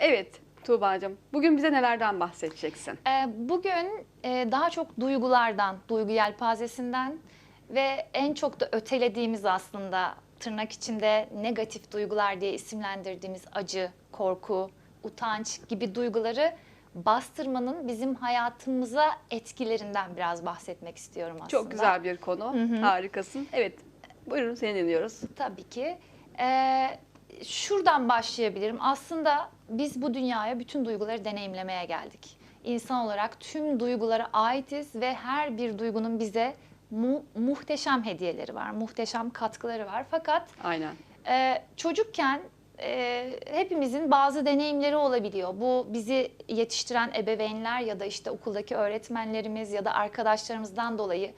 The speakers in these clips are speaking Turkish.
Evet Tuğba'cığım bugün bize nelerden bahsedeceksin? Ee, Bugün e, daha çok duygulardan, duygu yelpazesinden ve en çok da ötelediğimiz aslında tırnak içinde negatif duygular diye isimlendirdiğimiz acı, korku, utanç gibi duyguları bastırmanın bizim hayatımıza etkilerinden biraz bahsetmek istiyorum aslında. Çok güzel bir konu. Harikasın. Evet. Buyurun seni dinliyoruz. Tabii ki. Ee, şuradan başlayabilirim. Aslında biz bu dünyaya bütün duyguları deneyimlemeye geldik. İnsan olarak tüm duygulara aitiz ve her bir duygunun bize mu- muhteşem hediyeleri var, muhteşem katkıları var. Fakat Aynen. ee, çocukken e, hepimizin bazı deneyimleri olabiliyor. Bu bizi yetiştiren ebeveynler ya da işte okuldaki öğretmenlerimiz ya da arkadaşlarımızdan dolayı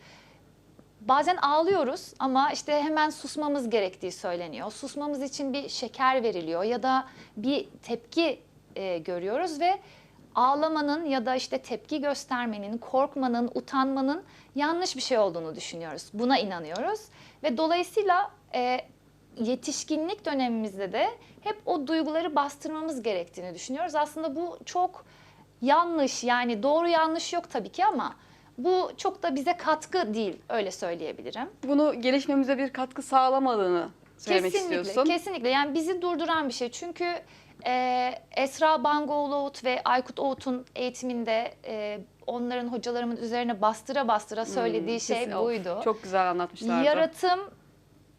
bazen ağlıyoruz ama işte hemen susmamız gerektiği söyleniyor. Susmamız için bir şeker veriliyor ya da bir tepki e, görüyoruz ve ağlamanın ya da işte tepki göstermenin, korkmanın, utanmanın yanlış bir şey olduğunu düşünüyoruz. Buna inanıyoruz ve dolayısıyla e, yetişkinlik dönemimizde de hep o duyguları bastırmamız gerektiğini düşünüyoruz. Aslında bu çok yanlış yani doğru yanlış yok tabii ki ama bu çok da bize katkı değil öyle söyleyebilirim. Bunu gelişmemize bir katkı sağlamadığını söylemek kesinlikle, istiyorsun. Kesinlikle yani bizi durduran bir şey. Çünkü e, Esra Bangoğlu Oğut ve Aykut Oğut'un eğitiminde e, onların hocalarımın üzerine bastıra bastıra söylediği şey Hmm, Kesin- of, buydu. Çok güzel anlatmışlardı. Yaratım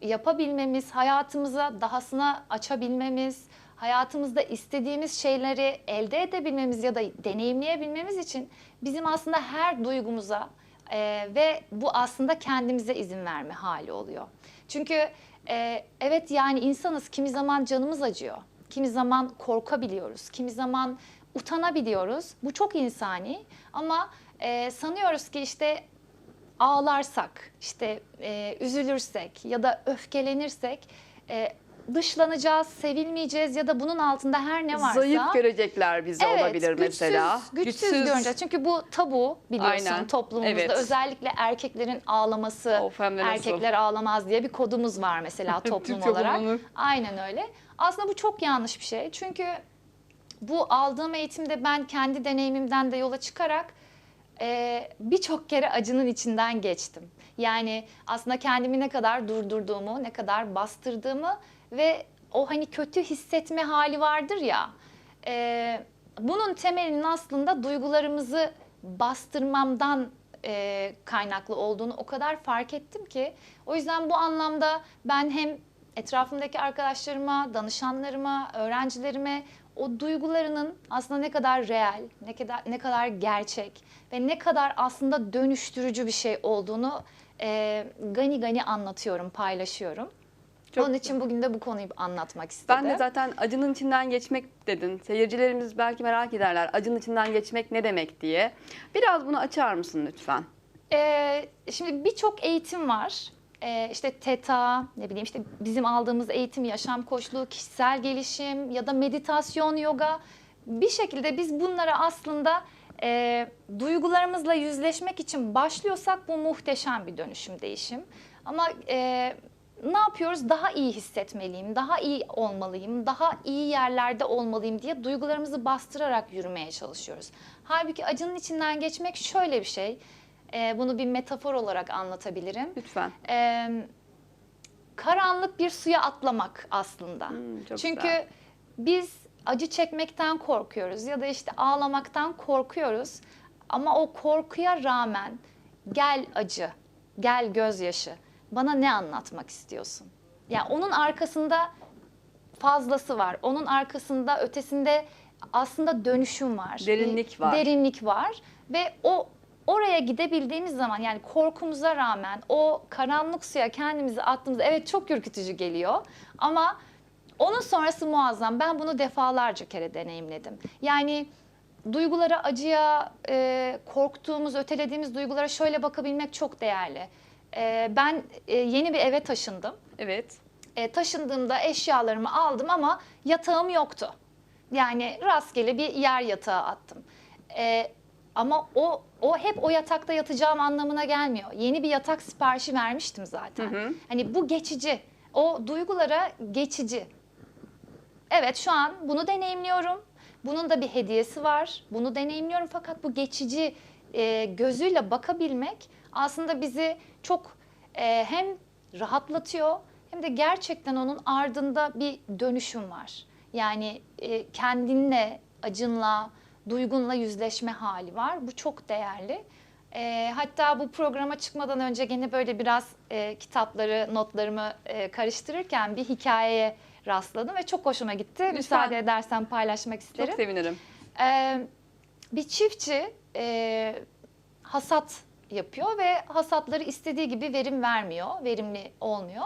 yapabilmemiz, hayatımıza dahasına açabilmemiz, hayatımızda istediğimiz şeyleri elde edebilmemiz ya da deneyimleyebilmemiz için bizim aslında her duygumuza e, ve bu aslında kendimize izin verme hali oluyor. Çünkü e, evet yani insanız kimi zaman canımız acıyor, kimi zaman korkabiliyoruz, kimi zaman utanabiliyoruz. Bu çok insani ama e, sanıyoruz ki işte ağlarsak, işte e, üzülürsek ya da öfkelenirsek e, dışlanacağız, sevilmeyeceğiz ya da bunun altında her ne varsa Zayıf görecekler bizi evet, olabilir güçsüz, mesela. Güçsüz, göreceğiz. Çünkü bu tabu biliyorsun Aynen, toplumumuzda. evet. Özellikle erkeklerin ağlaması, Of, nasıl. erkekler ağlamaz diye bir kodumuz var mesela toplum olarak. Aynen öyle. Aslında bu çok yanlış bir şey. Çünkü bu aldığım eğitimde ben kendi deneyimimden de yola çıkarak e, birçok kere acının içinden geçtim. Yani aslında kendimi ne kadar durdurduğumu, ne kadar bastırdığımı ve o hani kötü hissetme hali vardır ya. e, bunun temelinin aslında duygularımızı bastırmamdan e, kaynaklı olduğunu o kadar fark ettim ki. O yüzden bu anlamda ben hem etrafımdaki arkadaşlarıma, danışanlarıma, öğrencilerime o duygularının aslında ne kadar real, ne kadar ne kadar gerçek ve ne kadar aslında dönüştürücü bir şey olduğunu e, gani gani anlatıyorum, paylaşıyorum. Çok Onun için bugün de bu konuyu anlatmak istedim. Ben de zaten acının içinden geçmek dedin. Seyircilerimiz belki merak ederler. Acının içinden geçmek ne demek diye. Biraz bunu açar mısın lütfen? Ee, şimdi birçok eğitim var. Ee, işte TETA, ne bileyim işte bizim aldığımız eğitim, yaşam koçluğu, kişisel gelişim ya da meditasyon, yoga. Bir şekilde biz bunlara aslında e, duygularımızla yüzleşmek için başlıyorsak bu muhteşem bir dönüşüm, değişim. Ama e, ne yapıyoruz? Daha iyi hissetmeliyim, daha iyi olmalıyım, daha iyi yerlerde olmalıyım diye duygularımızı bastırarak yürümeye çalışıyoruz. Halbuki acının içinden geçmek şöyle bir şey. Ee, bunu bir metafor olarak anlatabilirim. Lütfen. Ee, karanlık bir suya atlamak aslında. Hmm, çok Çünkü güzel. biz acı çekmekten korkuyoruz ya da işte ağlamaktan korkuyoruz. Ama o korkuya rağmen gel acı, gel gözyaşı. Bana ne anlatmak istiyorsun? Yani onun arkasında fazlası var. Onun arkasında ötesinde aslında dönüşüm var. Derinlik var. Derinlik var ve o oraya gidebildiğimiz zaman yani korkumuza rağmen o karanlık suya kendimizi attığımızda evet çok ürkütücü geliyor ama onun sonrası muazzam. Ben bunu defalarca kere deneyimledim. Yani duygulara, acıya, e, korktuğumuz, ötelediğimiz duygulara şöyle bakabilmek çok değerli. E, ben e, yeni bir eve taşındım. Evet. E, taşındığımda eşyalarımı aldım ama yatağım yoktu. Yani rastgele bir yer yatağı attım. E, ama o o hep o yatakta yatacağım anlamına gelmiyor. Yeni bir yatak siparişi vermiştim zaten. Hı hı. Hani bu geçici. O duygulara geçici. Evet şu an bunu deneyimliyorum Bunun da bir hediyesi var. Bunu deneyimliyorum fakat bu geçici e, gözüyle bakabilmek aslında bizi çok e, hem rahatlatıyor hem de gerçekten onun ardında bir dönüşüm var. Yani e, kendinle, acınla, duygunla yüzleşme hali var. Bu çok değerli. E, hatta bu programa çıkmadan önce gene böyle biraz e, kitapları, notlarımı e, karıştırırken bir hikayeye rastladım ve çok hoşuma gitti. Müsaade edersen paylaşmak isterim. Çok sevinirim. Ee, bir çiftçi e, hasat yapıyor ve hasatları istediği gibi verim vermiyor, verimli olmuyor.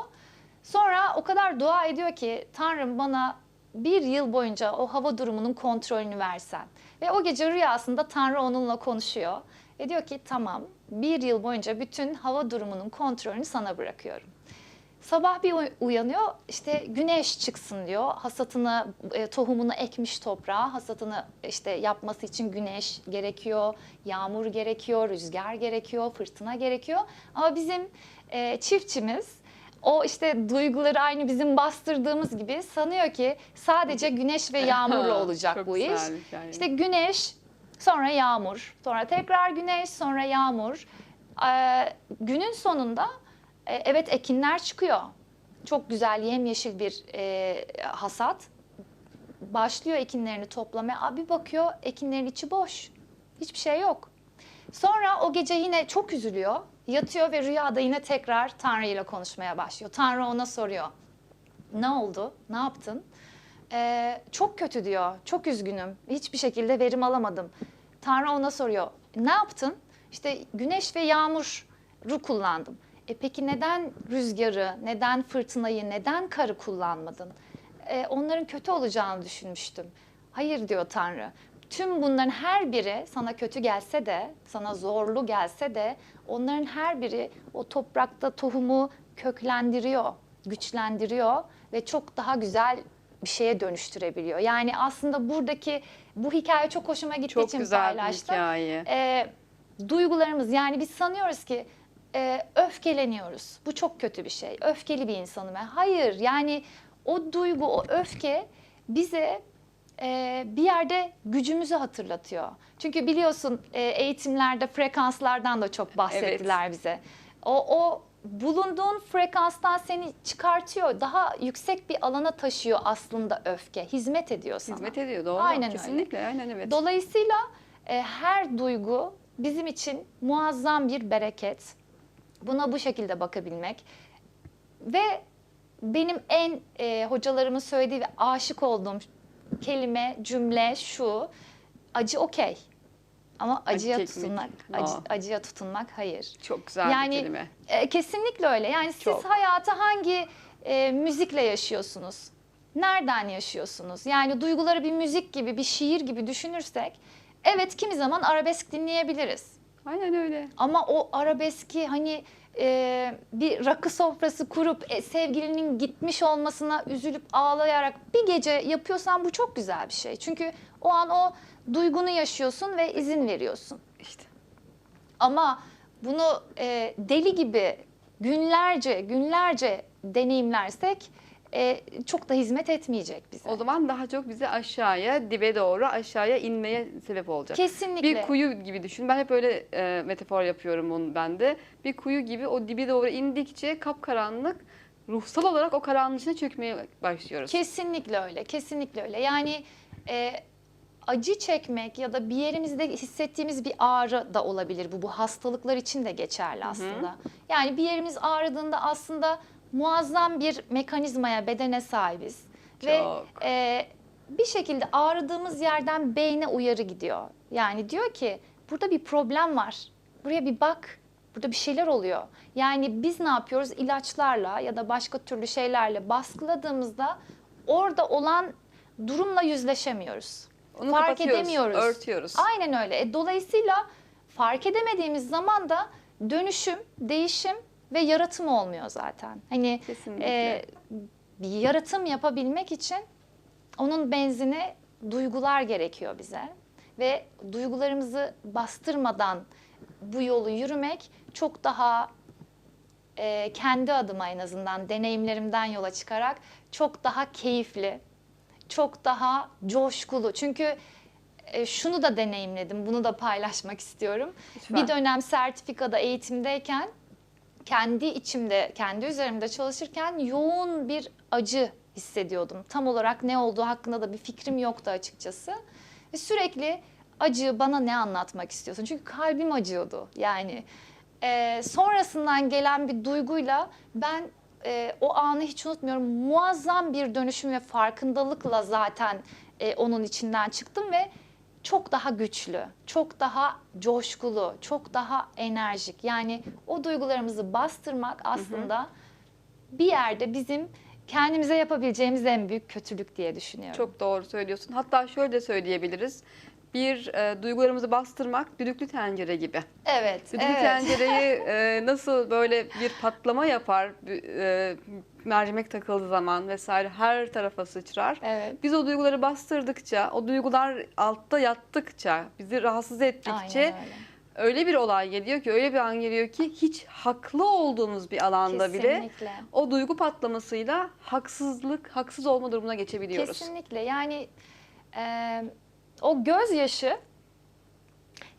Sonra o kadar dua ediyor ki Tanrım bana bir yıl boyunca o hava durumunun kontrolünü versen. Ve o gece rüyasında Tanrı onunla konuşuyor. Ve diyor ki tamam bir yıl boyunca bütün hava durumunun kontrolünü sana bırakıyorum. Sabah bir uy- uyanıyor işte güneş çıksın diyor. Hasatını, e, tohumunu ekmiş toprağa. Hasatını işte yapması için güneş gerekiyor, yağmur gerekiyor, rüzgar gerekiyor, fırtına gerekiyor. Ama bizim e, çiftçimiz o işte duyguları aynı bizim bastırdığımız gibi sanıyor ki sadece güneş ve yağmurla olacak bu iş. hikaye. İşte güneş, sonra yağmur, sonra tekrar güneş, sonra yağmur. Ee, günün sonunda evet ekinler çıkıyor. Çok güzel yemyeşil bir e, hasat. Başlıyor ekinlerini toplamaya. Abi bir bakıyor ekinlerin içi boş. Hiçbir şey yok. Sonra o gece yine çok üzülüyor. Yatıyor ve rüyada yine tekrar Tanrı ile konuşmaya başlıyor. Tanrı ona soruyor. Ne oldu? Ne yaptın? Ee, çok kötü diyor. Çok üzgünüm. Hiçbir şekilde verim alamadım. Tanrı ona soruyor. Ne yaptın? İşte güneş ve yağmuru kullandım. E peki neden rüzgarı, neden fırtınayı, neden karı kullanmadın? E, onların kötü olacağını düşünmüştüm. Hayır diyor Tanrı. Tüm bunların her biri sana kötü gelse de, sana zorlu gelse de onların her biri o toprakta tohumu köklendiriyor, güçlendiriyor ve çok daha güzel bir şeye dönüştürebiliyor. Yani aslında buradaki bu hikaye çok hoşuma gittiği Çok için güzel bir hikaye. Ee, duygularımız yani biz sanıyoruz ki e, öfkeleniyoruz. Bu çok kötü bir şey. Öfkeli bir insanım ben. Hayır yani o duygu, o öfke bize e, bir yerde gücümüzü hatırlatıyor. Çünkü biliyorsun e, eğitimlerde frekanslardan da çok bahsettiler bize. O, o bulunduğun frekanstan seni çıkartıyor. Daha yüksek bir alana taşıyor aslında öfke. Hizmet ediyor sana. Hizmet ediyor doğru. Aynen öyle. Kesinlikle aynen evet. Dolayısıyla e, her duygu bizim için muazzam bir bereket. Buna bu şekilde bakabilmek ve benim en e, hocalarımın söylediği ve aşık olduğum kelime, cümle şu. Acı okey. Ama Acı acıya çekmek, tutunmak, acı, aa. acıya tutunmak hayır. Çok güzel Yani- bir kelime. E, kesinlikle öyle. Yani siz Çok. hayatı hangi e, müzikle yaşıyorsunuz? Nereden yaşıyorsunuz? Yani duyguları bir müzik gibi, bir şiir gibi düşünürsek, evet kimi zaman arabesk dinleyebiliriz. Aynen öyle. Ama o arabeski hani e, bir rakı sofrası kurup e, sevgilinin gitmiş olmasına üzülüp ağlayarak bir gece yapıyorsan bu çok güzel bir şey. Çünkü o an o duygunu yaşıyorsun ve izin veriyorsun. İşte. Ama bunu e, deli gibi günlerce günlerce deneyimlersek e, çok da hizmet etmeyecek bize. O zaman daha çok bizi aşağıya, dibe doğru aşağıya inmeye sebep olacak. Kesinlikle. Bir kuyu gibi düşün. Ben hep öyle e, metafor yapıyorum onu ben de. Bir kuyu gibi o dibe doğru indikçe kapkaranlık ruhsal olarak o karanlığın içine çökmeye başlıyoruz. Kesinlikle öyle, kesinlikle öyle. Yani e, acı çekmek ya da bir yerimizde hissettiğimiz bir ağrı da olabilir bu. Bu hastalıklar için de geçerli aslında. Yani bir yerimiz ağrıdığında aslında muazzam bir mekanizmaya, bedene sahibiz. Ve Çok. e, bir şekilde ağrıdığımız yerden beyne uyarı gidiyor. Yani diyor ki burada bir problem var. Buraya bir bak. Burada bir şeyler oluyor. Yani biz ne yapıyoruz? İlaçlarla ya da başka türlü şeylerle baskıladığımızda orada olan durumla yüzleşemiyoruz. Onu fark edemiyoruz. örtüyoruz. Aynen öyle. E, dolayısıyla fark edemediğimiz zaman da dönüşüm, değişim ve yaratım olmuyor zaten. Hani Kesinlikle. e, bir yaratım yapabilmek için onun benzini duygular gerekiyor bize ve duygularımızı bastırmadan bu yolu yürümek çok daha e, kendi adıma en azından deneyimlerimden yola çıkarak çok daha keyifli, çok daha coşkulu. Çünkü e, şunu da deneyimledim, bunu da paylaşmak istiyorum. Lütfen. Bir dönem sertifikada eğitimdeyken kendi içimde, kendi üzerimde çalışırken yoğun bir acı hissediyordum. Tam olarak ne olduğu hakkında da bir fikrim yoktu açıkçası. Ve sürekli acı bana ne anlatmak istiyorsun? Çünkü kalbim acıyordu. Yani e, sonrasından gelen bir duyguyla ben e, o anı hiç unutmuyorum. Muazzam bir dönüşüm ve farkındalıkla zaten e, onun içinden çıktım ve çok daha güçlü, çok daha coşkulu, çok daha enerjik. Yani o duygularımızı bastırmak aslında bir yerde bizim kendimize yapabileceğimiz en büyük kötülük diye düşünüyorum. Çok doğru söylüyorsun. Hatta şöyle de söyleyebiliriz. Bir e, duygularımızı bastırmak düdüklü tencere gibi. evet, Düdüklü evet. tencereyi e, nasıl böyle bir patlama yapar, e, mercimek takıldığı zaman vesaire her tarafa sıçrar. Evet. Biz o duyguları bastırdıkça, o duygular altta yattıkça, bizi rahatsız ettikçe Aynen öyle. öyle bir olay geliyor ki, öyle bir an geliyor ki hiç haklı olduğumuz bir alanda bile Kesinlikle. o duygu patlamasıyla haksızlık, haksız olma durumuna geçebiliyoruz. Kesinlikle. Yani e, o gözyaşı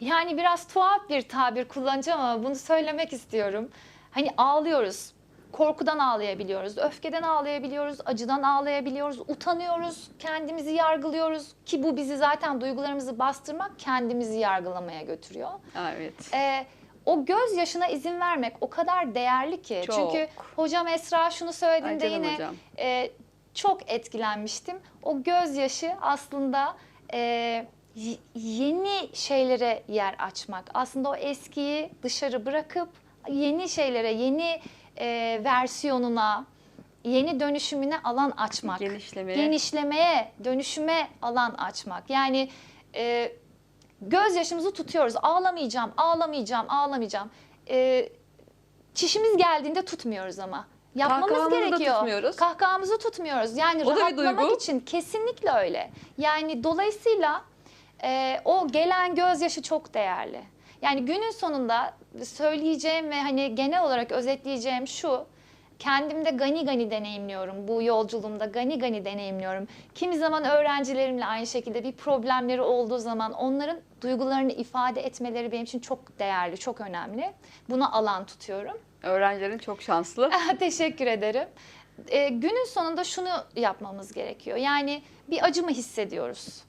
yani biraz tuhaf bir tabir kullanacağım ama bunu söylemek istiyorum. Hani ağlıyoruz. Korkudan ağlayabiliyoruz, öfkeden ağlayabiliyoruz, acıdan ağlayabiliyoruz, utanıyoruz, kendimizi yargılıyoruz ki bu bizi zaten duygularımızı bastırmak kendimizi yargılamaya götürüyor. Evet. Ee, o gözyaşına izin vermek o kadar değerli ki. Çok. Çünkü hocam Esra şunu söylediğinde yine hocam. e, çok etkilenmiştim. O gözyaşı aslında e, yeni şeylere yer açmak. Aslında o eskiyi dışarı bırakıp yeni şeylere, yeni e, versiyonuna, yeni dönüşümüne alan açmak. Genişlemeye. Genişlemeye, dönüşüme alan açmak. Yani e, gözyaşımızı tutuyoruz. Ağlamayacağım, ağlamayacağım, ağlamayacağım. E, çişimiz geldiğinde tutmuyoruz ama. Yapmamız Kahkahamızı da gerekiyor. tutmuyoruz. Kahkahamızı tutmuyoruz. Yani O da rahatlamak için kesinlikle öyle. Yani dolayısıyla e, o gelen gözyaşı çok değerli. Yani günün sonunda söyleyeceğim ve hani genel olarak özetleyeceğim şu. Kendimde gani gani deneyimliyorum. Bu yolculuğumda gani gani deneyimliyorum. Kimi zaman öğrencilerimle aynı şekilde bir problemleri olduğu zaman onların duygularını ifade etmeleri benim için çok değerli, çok önemli. Buna alan tutuyorum. Öğrencilerin çok şanslı. Teşekkür ederim. Ee, günün sonunda şunu yapmamız gerekiyor. Yani bir acı mı hissediyoruz?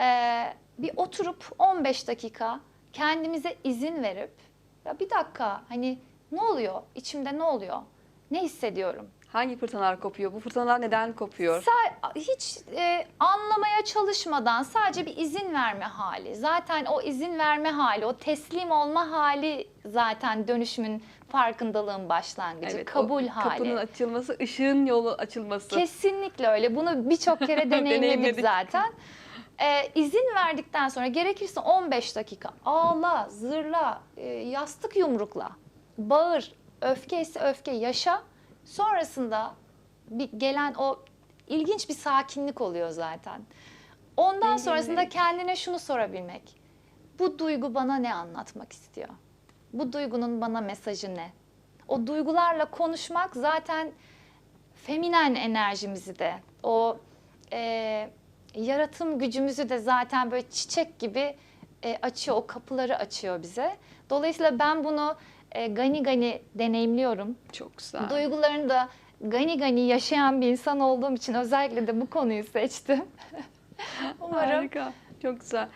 Ee, bir oturup 15 dakika kendimize izin verip ya bir dakika hani ne oluyor? İçimde ne oluyor? Ne hissediyorum? Hangi fırtınalar kopuyor? Bu fırtınalar neden kopuyor? Sa- hiç e, anlamaya çalışmadan sadece bir izin verme hali. Zaten o izin verme hali, o teslim olma hali zaten dönüşümün farkındalığın başlangıcı, Evet, o kabul hali. Kapının açılması, ışığın yolu açılması. Kesinlikle öyle. Bunu birçok kere deneyimledik Deneyimledik. zaten. Ee, izin verdikten sonra gerekirse 15 dakika ağla, zırla, e, yastık yumrukla, bağır, öfke ise öfke yaşa. Sonrasında bir gelen o ilginç bir sakinlik oluyor zaten. Ondan sonrasında kendine şunu sorabilmek. Bu duygu bana ne anlatmak istiyor? Bu duygunun bana mesajı ne? O duygularla konuşmak zaten feminen enerjimizi de, o e, yaratım gücümüzü de zaten böyle çiçek gibi e, açıyor, o kapıları açıyor bize. Dolayısıyla ben bunu e, gani gani deneyimliyorum. Çok güzel. Duygularını da gani gani yaşayan bir insan olduğum için özellikle de bu konuyu seçtim. Umarım. Harika. Çok güzel.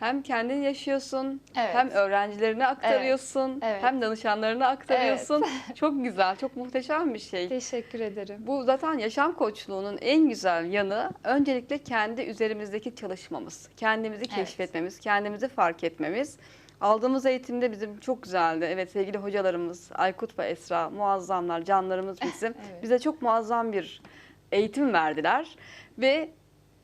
Hem kendin yaşıyorsun, Evet. hem öğrencilerine aktarıyorsun, evet. hem danışanlarına aktarıyorsun. Çok güzel, çok muhteşem bir şey. Teşekkür ederim. Bu zaten yaşam koçluğunun en güzel yanı öncelikle kendi üzerimizdeki çalışmamız. Kendimizi Evet. keşfetmemiz, kendimizi fark etmemiz. Aldığımız eğitimde bizim çok güzeldi. Evet sevgili hocalarımız Aykut ve Esra muazzamlar, canlarımız bizim. Evet. Bize çok muazzam bir eğitim verdiler ve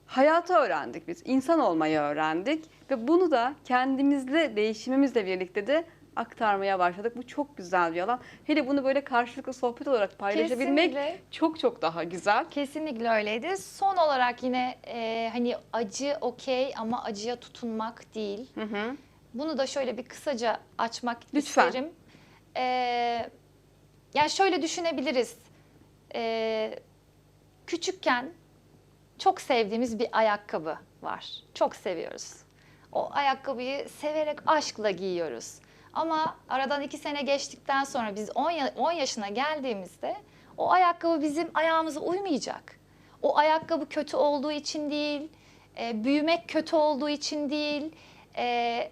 hayatı öğrendik biz. İnsan olmayı öğrendik ve bunu da kendimizle değişimimizle birlikte de aktarmaya başladık. Bu çok güzel bir alan. Hele bunu böyle karşılıklı sohbet olarak paylaşabilmek Kesinlikle. çok çok daha güzel. Kesinlikle öyleydi. Son olarak yine e, hani acı okey ama acıya tutunmak değil. Hı hı. Bunu da şöyle bir kısaca açmak Lütfen. isterim. E, yani şöyle düşünebiliriz. E, küçükken çok sevdiğimiz bir ayakkabı var. Çok seviyoruz. O ayakkabıyı severek aşkla giyiyoruz. Ama aradan iki sene geçtikten sonra biz 10, ya- 10 yaşına geldiğimizde o ayakkabı bizim ayağımıza uymayacak. O ayakkabı kötü olduğu için değil, e, büyümek kötü olduğu için değil, e,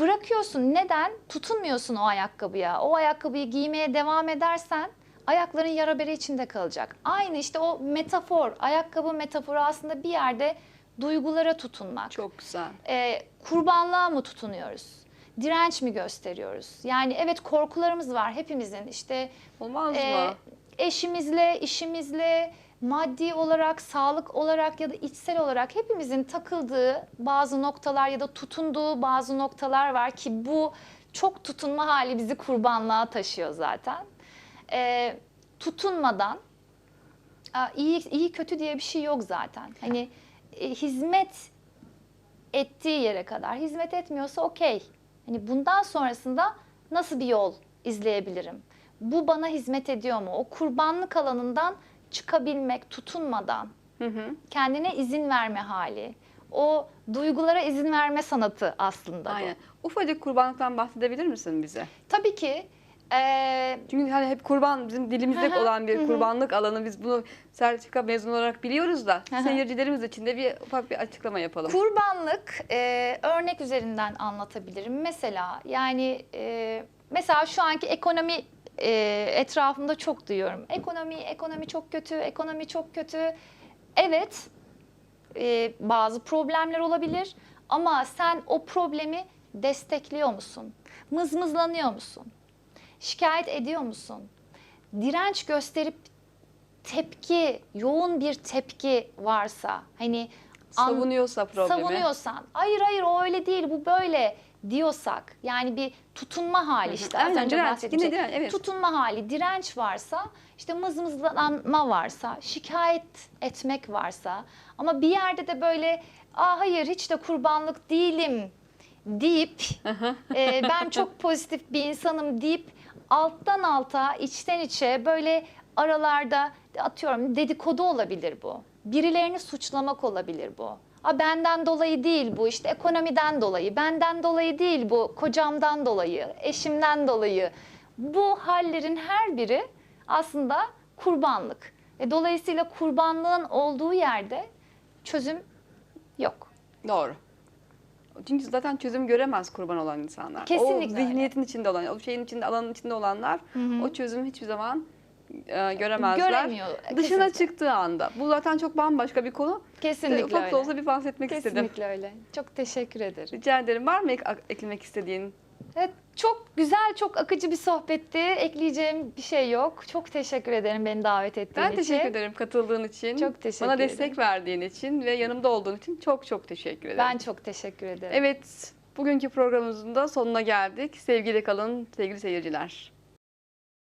bırakıyorsun. Neden? Tutunmuyorsun o ayakkabıya. O ayakkabıyı giymeye devam edersen ayakların yara bere içinde kalacak. Aynı işte o metafor, ayakkabı metaforu aslında bir yerde duygulara tutunmak. Çok güzel. Ee, kurbanlığa mı tutunuyoruz? Direnç mi gösteriyoruz? Yani evet korkularımız var hepimizin. İşte Olmaz e, mı? eşimizle, işimizle, maddi olarak, sağlık olarak ya da içsel olarak hepimizin takıldığı bazı noktalar ya da tutunduğu bazı noktalar var ki bu çok tutunma hali bizi kurbanlığa taşıyor zaten. Ee, tutunmadan iyi iyi kötü diye bir şey yok zaten. Hani e, hizmet ettiği yere kadar hizmet etmiyorsa okey. Hani bundan sonrasında nasıl bir yol izleyebilirim? Bu bana hizmet ediyor mu? O kurbanlık alanından çıkabilmek, tutunmadan Hı hı. kendine izin verme hali. O duygulara izin verme sanatı aslında bu. Aynen. Ufacık kurbanlıktan bahsedebilir misin bize? Tabii ki eee, Çünkü hani hep kurban bizim dilimizde Hı hı, olan bir hı kurbanlık alanı. Biz bunu sertifika mezunu olarak biliyoruz da Hı hı. seyircilerimiz için de bir ufak bir açıklama yapalım. Kurbanlık e, örnek üzerinden anlatabilirim. Mesela yani e, mesela şu anki ekonomi e, etrafımda çok duyuyorum. Ekonomi, ekonomi çok kötü, ekonomi çok kötü. Evet, e, bazı problemler olabilir ama sen o problemi destekliyor musun? Mızmızlanıyor musun? Şikayet ediyor musun? Direnç gösterip tepki, yoğun bir tepki varsa, hani an- Savunuyorsa problemi. savunuyorsan, hayır hayır o öyle değil bu böyle diyorsak, yani bir tutunma hali işte az Aynen, önce direnç, bahsettiğim yine direnç, evet. Tutunma hali, direnç varsa, işte mızmızlanma varsa, şikayet etmek varsa ama bir yerde de böyle Aa, hayır hiç de kurbanlık değilim deyip e, ben çok pozitif bir insanım deyip alttan alta, içten içe böyle aralarda atıyorum dedikodu olabilir bu. Birilerini suçlamak olabilir bu. Ha benden dolayı değil bu işte ekonomiden dolayı, benden dolayı değil bu kocamdan dolayı, eşimden dolayı. Bu hallerin her biri aslında kurbanlık. Ve dolayısıyla kurbanlığın olduğu yerde çözüm yok. Doğru. Çünkü zaten çözüm göremez kurban olan insanlar. Kesinlikle O zihniyetin içinde olan, o şeyin içinde, alanın içinde olanlar o çözümü hiçbir zaman e, göremezler. Göremiyor. Dışına Kesinlikle. çıktığı anda. Bu zaten çok bambaşka bir konu. Kesinlikle Ufak öyle. da olsa bir bahsetmek Kesinlikle istedim. öyle. Çok teşekkür ederim. Rica ederim. Var mı ek- eklemek istediğin? Evet, çok güzel, çok akıcı bir sohbetti. Ekleyeceğim bir şey yok. Çok teşekkür ederim beni davet ettiğin Ben için. teşekkür ederim katıldığın için. Çok teşekkür Bana destek ederim. verdiğin için ve yanımda olduğun için çok çok teşekkür ederim. Ben çok teşekkür ederim. Evet, bugünkü programımızın da sonuna geldik. Sevgiyle kalın sevgili seyirciler.